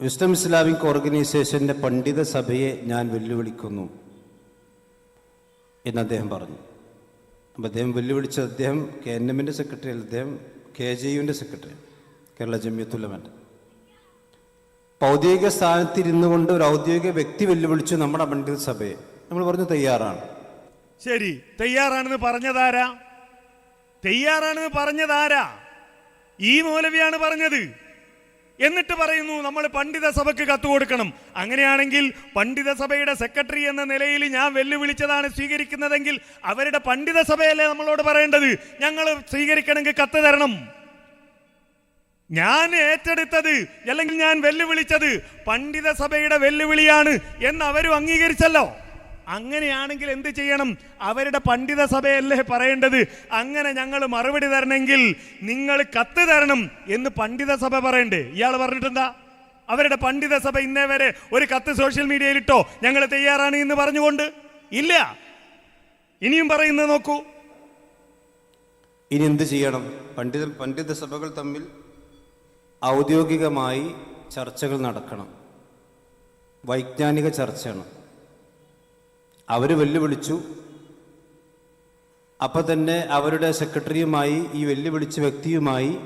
Wisdom Islamic ഓർഗനൈസേഷന്റെ പണ്ഡിത സഭയെ ഞാൻ വെല്ലുവിളിക്കുന്നു എന്ന് അദ്ദേഹം പറഞ്ഞു. അപ്പം അദ്ദേഹം വെല്ലുവിളിച്ച അദ്ദേഹം കെ എൻ എമ്മിന്റെ സെക്രട്ടറി അദ്ദേഹം കെ ജെ യുവിന്റെ സെക്രട്ടറി കേരള ജമ്യത്തുല്ലമന്റെ ഔദ്യോഗിക സ്ഥാനത്തിരുന്നു കൊണ്ട് ഒരു ഔദ്യോഗിക വ്യക്തി വെല്ലുവിളിച്ചു നമ്മുടെ പണ്ഡിത സഭയെ. നമ്മൾ പറഞ്ഞു തയ്യാറാണ്. ശരി തയ്യാറാണെന്ന് പറഞ്ഞതാരാ? തയ്യാറാണെന്ന് പറഞ്ഞതാരാ? ഈ മൗലവിയാണ് പറഞ്ഞത്. എന്നിട്ട് പറയുന്നു നമ്മൾ പണ്ഡിത സഭയ്ക്ക് കത്ത് കൊടുക്കണം. അങ്ങനെയാണെങ്കിൽ പണ്ഡിത സഭയുടെ സെക്രട്ടറി എന്ന നിലയിൽ ഞാൻ വെല്ലുവിളിച്ചതാണ് സ്വീകരിക്കുന്നതെങ്കിൽ അവരുടെ പണ്ഡിത സഭയല്ലേ നമ്മളോട് പറയേണ്ടത്. ഞങ്ങൾ സ്വീകരിക്കണമെങ്കിൽ കത്ത് തരണം. ഞാൻ ഏറ്റെടുത്തത് അല്ലെങ്കിൽ ഞാൻ വെല്ലുവിളിച്ചത് പണ്ഡിത സഭയുടെ വെല്ലുവിളിയാണ് എന്ന് അവരും അംഗീകരിച്ചല്ലോ. അങ്ങനെയാണെങ്കിൽ എന്ത് ചെയ്യണം? അവരുടെ പണ്ഡിത സഭയല്ലേ പറയേണ്ടത്? അങ്ങനെ ഞങ്ങൾ മറുപടി തരണമെങ്കിൽ നിങ്ങൾ കത്ത് തരണം എന്ന് പണ്ഡിത സഭ പറയണ്ടേ? ഇയാൾ പറഞ്ഞിട്ടെന്താ? അവരുടെ പണ്ഡിത സഭ ഇന്നേ വരെ ഒരു കത്ത് സോഷ്യൽ മീഡിയയിൽ ഇട്ടോ ഞങ്ങൾ തയ്യാറാണ് എന്ന് പറഞ്ഞുകൊണ്ട്? ഇല്ല. ഇനിയും പറയുന്നത് നോക്കൂ. ഇനി എന്ത് ചെയ്യണം? പണ്ഡിത പണ്ഡിത സഭകൾ തമ്മിൽ ഔദ്യോഗികമായി ചർച്ചകൾ നടക്കണം. വൈജ്ഞാനിക ചർച്ചയാണ്. അവർ വെല്ലുവിളിച്ചു. അപ്പം തന്നെ അവരുടെ സെക്രട്ടറിയുമായി ഈ വെല്ലുവിളിച്ച വ്യക്തിയുമായി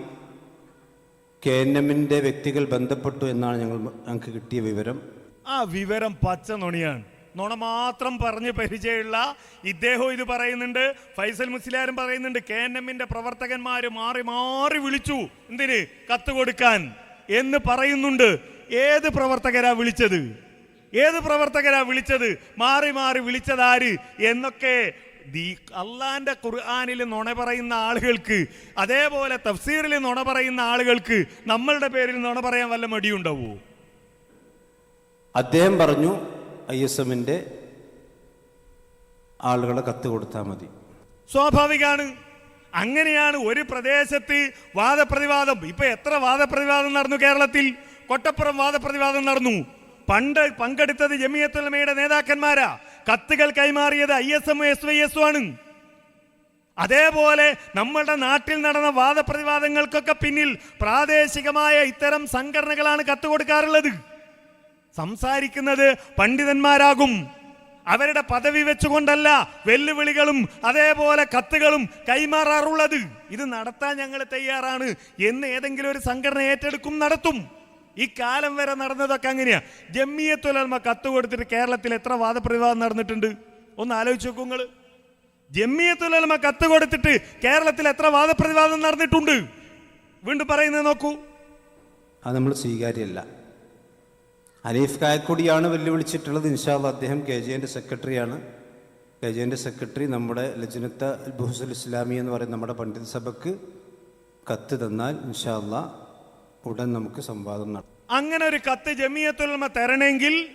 കെ എൻ എമ്മിന്റെ വ്യക്തികൾ ബന്ധപ്പെട്ടു എന്നാണ് ഞങ്ങൾ ഞങ്ങൾക്ക് കിട്ടിയ വിവരം. ആ വിവരം പച്ച നുണിയാണ് നുണ മാത്രം പറഞ്ഞ് പരിചയമുള്ള ഇദ്ദേഹം ഇത് പറയുന്നുണ്ട് ഫൈസൽ മുസ്ലിയാരും പറയുന്നുണ്ട് കെ എൻ എമ്മിന്റെ പ്രവർത്തകന്മാർ മാറി മാറി വിളിച്ചു. എന്തിന്? കത്ത് കൊടുക്കാൻ. എന്ന് പറയുന്നുണ്ട്. ഏത് പ്രവർത്തകരാ വിളിച്ചത്? ഏത് പ്രവർത്തകരാ വിളിച്ചത്? മാറി മാറി വിളിച്ചതാര്? എന്നൊക്കെ ദീ അള്ളാന്റെ ഖുർആാനിൽ നുണ പറയുന്ന ആളുകൾക്ക് അതേപോലെ തഫ്സീറിൽ നുണ പറയുന്ന ആളുകൾക്ക് നമ്മളുടെ പേരിൽ നുണ പറയാൻ വല്ല മടിയുണ്ടാവോ? അദ്ദേഹം പറഞ്ഞു ഐ എസ് എമ്മിന്റെ ആളുകളെ കത്ത് കൊടുത്താൽ മതി. സ്വാഭാവികമാണ് അങ്ങനെയാണ് ഒരു പ്രദേശത്ത് വാദപ്രതിവാദം. ഇപ്പൊ എത്ര വാദപ്രതിവാദം നടന്നു കേരളത്തിൽ? കൊട്ടപ്പുറം വാദപ്രതിവാദം നടന്നു. പണ്ട് പങ്കെടുത്തത് ജമിയത്തുലമയുടെ നേതാക്കന്മാരാ. കത്തുകൾ കൈമാറിയത് I S M S Y S ആണ്. അതേപോലെ നമ്മളുടെ നാട്ടിൽ നടന്ന വാദപ്രതിവാദങ്ങൾക്കൊക്കെ പിന്നിൽ പ്രാദേശികമായ ഇത്തരം സംഘടനകളാണ് കത്ത് കൊടുക്കാറുള്ളത്. സംസാരിക്കുന്നത് പണ്ഡിതന്മാരാകും. അവരുടെ പദവി വെച്ചുകൊണ്ടല്ല വെല്ലുവിളികളും അതേപോലെ കത്തുകളും കൈമാറാറുള്ളത്. ഇത് നടത്താൻ ഞങ്ങൾ തയ്യാറാണ്. എന്ന് ഏതെങ്കിലും ഒരു സംഘടന ഏറ്റെടുക്കും നടത്തും. ഈ കാലം വരെ നടന്നതൊക്കെ അങ്ങനെയാ. ജമ്മിയത്തുലമ കത്ത് കൊടുത്തിട്ട് കേരളത്തിൽ എത്ര വാദപ്രതിവാദം നടന്നിട്ടുണ്ട്? ഒന്ന് ആലോചിച്ച് നോക്കൂ നിങ്ങൾ ജമ്മിയത്തുലമ കത്ത് കൊടുത്തിട്ട് കേരളത്തിൽ എത്ര വാദപ്രതിവാദം നടന്നിട്ടുണ്ട്? വീണ്ടും പറയുന്നത് നോക്കൂ. അത് നമ്മൾ സ്വീകാര്യമല്ല. അനീഫ് കായക്കൊടിയാണ് വെല്ലുവിളിച്ചിട്ടുള്ളത്. ഇൻഷാൽ അദ്ദേഹം കെ ജെ എന്റെ സെക്രട്ടറിയാണ്. കെ ജെ എന്റെ സെക്രട്ടറി നമ്മുടെ ലജ്നത്ത ബുഹസുൽ ഇസ്ലാമി എന്ന് പറയുന്ന നമ്മുടെ പണ്ഡിത സഭയ്ക്ക് കത്ത് തന്നാൽ ഇൻഷാല്ല ഉടൻ നമുക്ക് സംവാദം നടത്തും അങ്ങനെ ഒരു കത്ത് ജമിയത്തുൽ തരണമെങ്കിൽ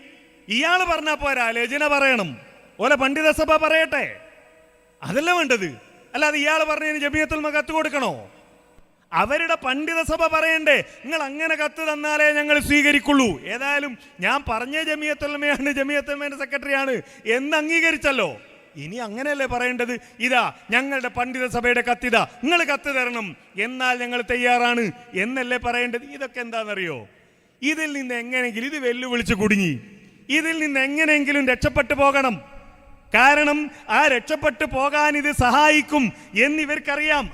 ഇയാൾ പറഞ്ഞാ പോരാ ലജന പറയണം. ഓലെ പണ്ഡിത സഭ പറയട്ടെ. അതല്ല വേണ്ടത്. അല്ലാതെ ഇയാൾ പറഞ്ഞതിന് ജമിയത്തുൽ കത്ത് കൊടുക്കണോ? അവരുടെ പണ്ഡിത സഭ പറയണ്ടേ നിങ്ങൾ അങ്ങനെ കത്ത് തന്നാലേ ഞങ്ങൾ സ്വീകരിക്കുള്ളൂ. ഏതായാലും ഞാൻ പറഞ്ഞ ജമിയത്തുൽമയാണ് ജമിയത്തുലമയുടെ സെക്രട്ടറിയാണ് എന്ന് അംഗീകരിച്ചല്ലോ. ഇനി അങ്ങനെയല്ലേ പറയേണ്ടത്? ഇതാ ഞങ്ങളുടെ പണ്ഡിത സഭയുടെ കത്തിത. നിങ്ങൾ കത്ത് തരണം. എന്നാൽ ഞങ്ങൾ തയ്യാറാണ് എന്നല്ലേ പറയേണ്ടത്? ഇതൊക്കെ എന്താണെന്നറിയോ? ഇതിൽ നിന്ന് എങ്ങനെയെങ്കിലും ഇത് വെല്ലുവിളിച്ച് കുടുങ്ങി. ഇതിൽ നിന്ന് എങ്ങനെയെങ്കിലും രക്ഷപ്പെട്ടു പോകണം. കാരണം ആ രക്ഷപ്പെട്ടു പോകാൻ ഇത് സഹായിക്കും എന്നിവർക്കറിയാം.